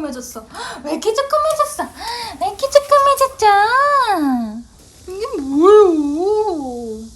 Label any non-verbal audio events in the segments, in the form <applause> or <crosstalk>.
조그매졌어? 왜 이렇게 조그매졌어? 왜 이렇게 조그매졌죠? 이게 뭐예요?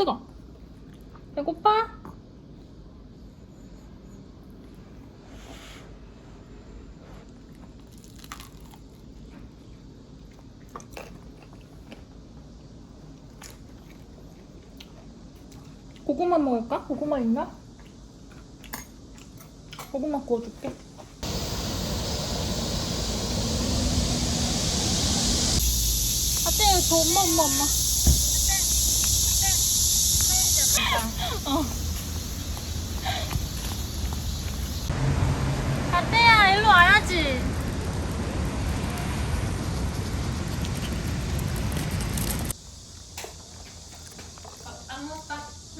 뜨거. 배고파? 고구마 먹을까? 고구마 있나? 고구마 구워줄게. 아떼 저 엄마 엄마 엄마. 어. 아떼야 일로 와야지.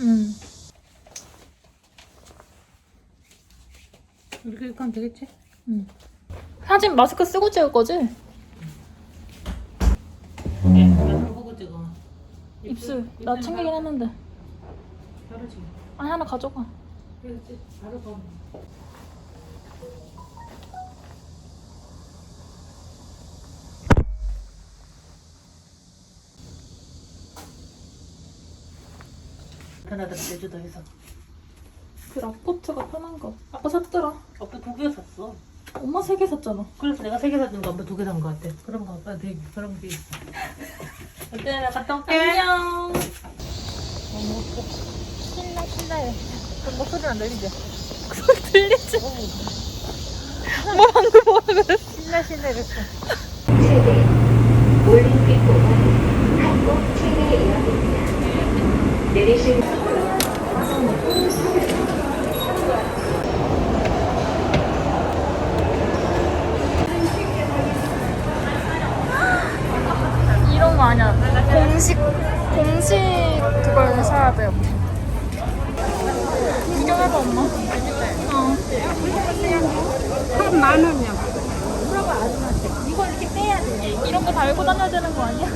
응. 이렇게 이렇게 하면 되겠지? 응. 사진 마스크 쓰고 찍을 거지? 네, 나를 보고 찍어. 입술 나 챙기긴 했는데. 바로 찍어. 아니 하나 가져가. 그렇지. 바로 봐. 편하다 제주도 해서. 그 라포트가 편한 거. 아빠 샀더라. 아빠 두 개 샀어. 엄마 세 개 샀잖아. 그래서 내가 세 개 샀는 거 아빠 두 개 산 거 같아. 그런 거 아빠 되게 그런 게 있어. 어때? 나 갔다 올게. 안녕. 신나 신나요. 그럼 목소리 안 들리지? 소리 들리지? 뭘 방금 뭐라 그랬어? 신나 신나 이랬어. 최대 올림픽 공원 한국 최대 이용입니다. 내리실 이 공식 공식 그걸 사야 돼요. 구경해봐 엄마. 어. 그럼 만 원이야. 이런 거 달고 다녀야 되는 거 아니야?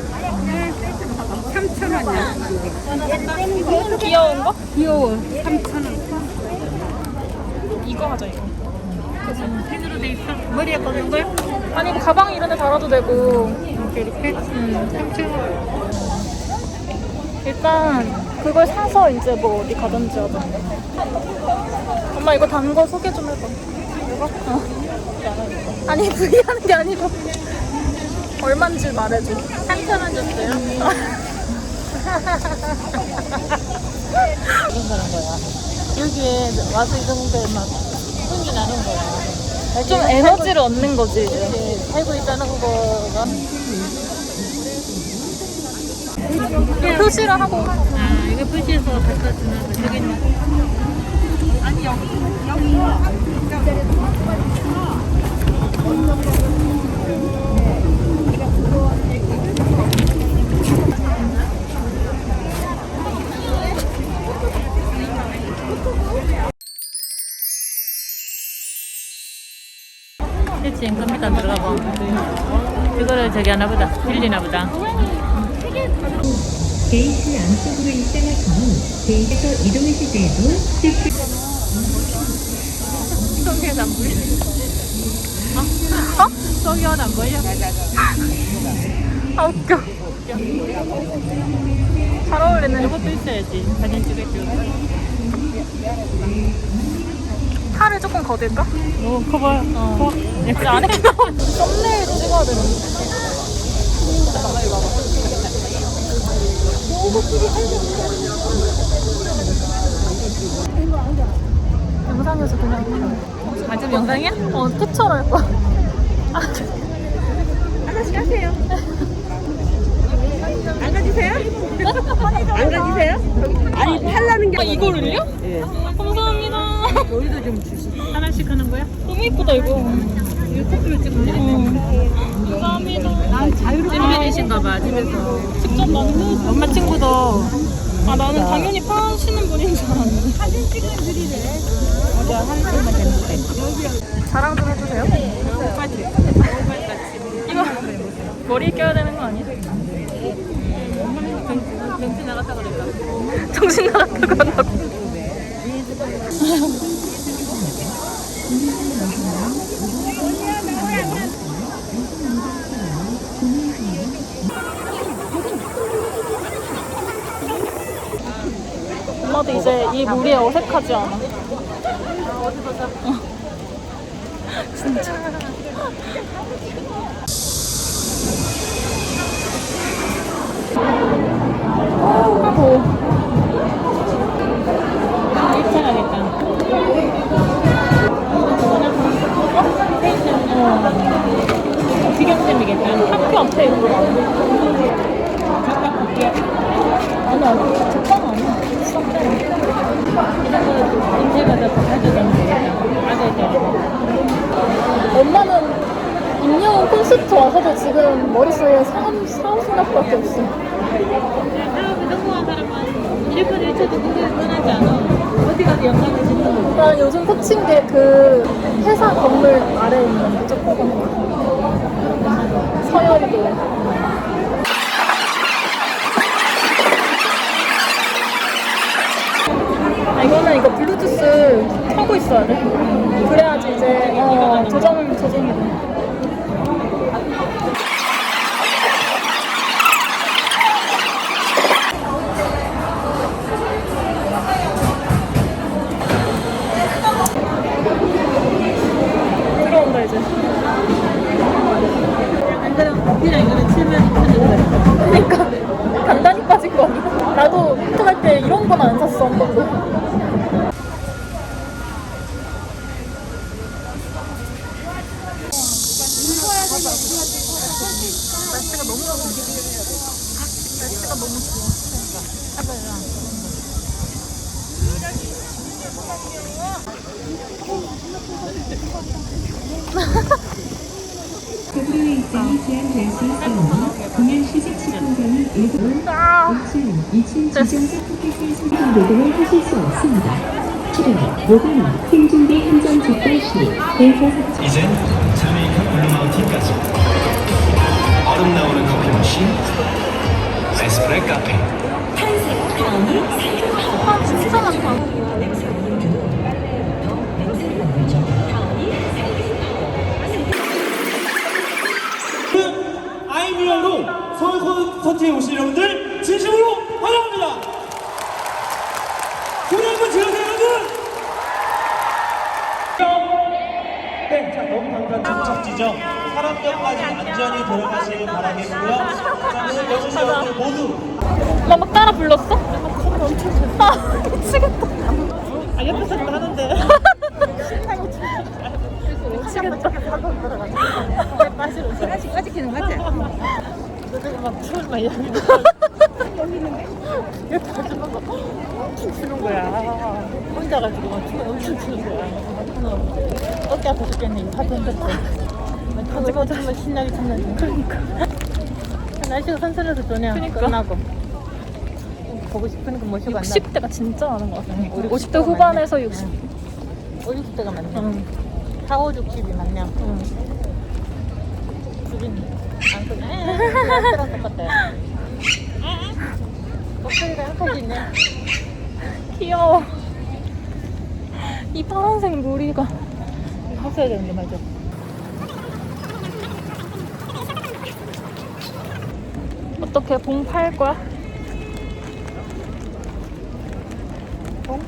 3천 원이야. 귀여운 거? 귀여워. 3천 원. 이거 하자 이거. 펜으로 돼 있어. 머리에 꽂는 거야? 아니 뭐 가방 이런 데 달아도 되고. 이렇게 이렇게. 음. 3천 원. 일단 그걸 사서 이제 뭐 어디 가든지 하자. 엄마 이거 단 거 소개 좀 해봐. 이거? 어. 아니 부위하는 게 아니고 얼마인지 말해줘. 3천 원 줬어요. 이런 거는 거야. 여기에 와서 이런 거에 막 흥이 나는 거야. 좀 에너지를 얻는 거지. 이렇게 살고 있다는 거가. 표시를 하고 아, 이거 표시해서 갖다 주는 거 있는 아니, 여기, 여기. 그치, 컴퓨터 들어가고. 그거를 저기 하나 보다. 빌리나 보다. 게이트 안쪽으로 입장하신 후 게이트에서 이동하실 때에도 실시 성게도 안 보이네. 어? 성게는 안 보여? 아 웃겨. 잘 어울리네. 이것도 있어야지. 사진 찍을 줄. 팔을 조금 거둘까? 어, 커봐요. 어. 이제 안에 <laughs> 썸네일 찍어야 되는데. 영상에서 그냥 아, 지금 영상이야? 어 캡처를 할 거야. 하나씩 하세요. 안 가지세요? 안 가지세요? 아니 팔라는 게 아 이거를요? 예. 감사합니다. 저희도 좀 주시고. 하나씩 하는 거야? 너무 이쁘다 이거. 이거 커플로 찍으면 감사합니다. 찐팬이신가 봐, 집에서. 직접 만든. 엄마 친구도 아 나는 당연히 파시는 분인 줄 알았는데. 어제 한 시간 됐는데. 자랑 좀 해주세요. 이거 머리 껴야 되는 거 아니야? 정신 나갔다 그랬다. 정신 나갔다고 한다고. 엄마도 이제 이 물이 어색하지 않아. 어. 진짜. 하고. 1차 가겠다. 어. 거 맞아. 잠깐 볼게. 아니, 아니, 적당 아니야. 인쇄받아 가져가면 되겠다. 아들 때. 엄마는 임영웅 콘서트 와서도 지금 머릿속에 사람, 사람 생각밖에 없어. 사업이 성공한 사람은 1분 1초도 그게 흔하지 않아. 어디 가도 영상을 찍는 거. 난 요즘 꽂힌 게그 회사 건물 아래에 있는 무조건 건물. 서열이도. 아, 이거는 이거 블루투스 켜고 있어야 돼. 그래야지 이제 어, 조정, 조정이 돼. 날씨가 너무 좋아. 날씨가 너무 좋아. 입장이 제한될 수 있으니 공연 시작 10분 전인 일부 아, 1층, 2층 됐어. 지정자 티켓을 선택 녹음을 하실 수 없습니다. 출연, 녹음, 생중계 한정 적발 시 대사 삭제. 자메이카 블루마운틴까지 얼음 나오는 커피 머신 에스프레 카페 아 진짜 많다. 아이미어로 서울 콘서트에 오신 여러분들 진심으로 환영합니다. 착 지점 사람들까지 안전히 돌아가시길 바라겠고요. 여주신 여러분들 모두 나 막 따라 불렀어? 아 미치겠다. 아 옆에서 하는데 미치겠다. 하나씩 까지키는 거 맞지? 막 춤을 막 이렇게 춤추는 거야. 혼자 가지고 막 춤을 엄청 추는 거야. 어깨 아파 죽겠네. 이 파트 흔들고. 가지고 정말 신나게 췄는데. 그러니까. 날씨가 선선해서 좋네요. 그러니까. 끝나고. 보고 싶은 거 모시고 안 60대가 진짜 많은 것 같아. 우리 50대 후반에서 60. 50대가 많네. 응. 4, 5, 60이 많네요. 응. 수빈이. 안? 나랑 똑같아요. 목소리가 한 가지 있네. 귀여워. 이 파란색 무늬가. has어야 되는데 맞아. 어떻게 봉 팔 거야? 봉?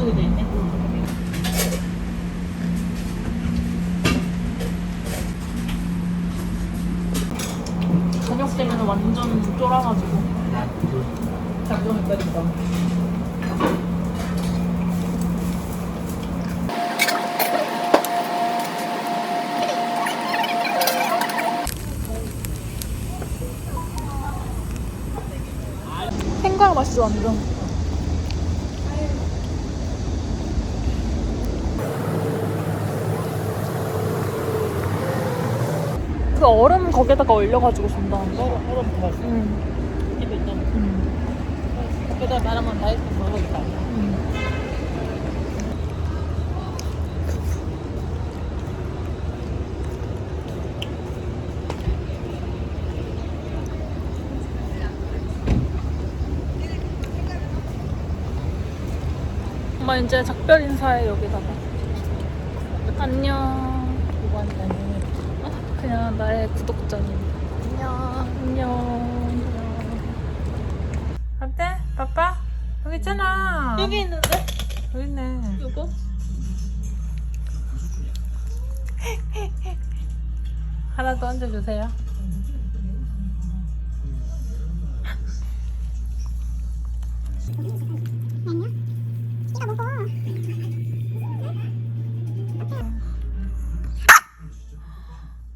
여기도 있네. 저녁 되면 완전 쫄아가지고. 뺐어. 생강 맛있어 완전. 그 얼음 거기다가 올려가지고 준다는데. 얼음, 얼음 더. 응. 집에 있잖아. 응. 거기다 말하면 다 해서 먹으니까. 응. 엄마 이제 작별 인사해 여기다가 안녕 누구한테 안녕해. 그냥 나의 구독자님 안녕 안녕 어때? 빠빠? 여기 있잖아. 여기 있는데? 여기 있네. 누구? <laughs> 하나 더 얹어주세요.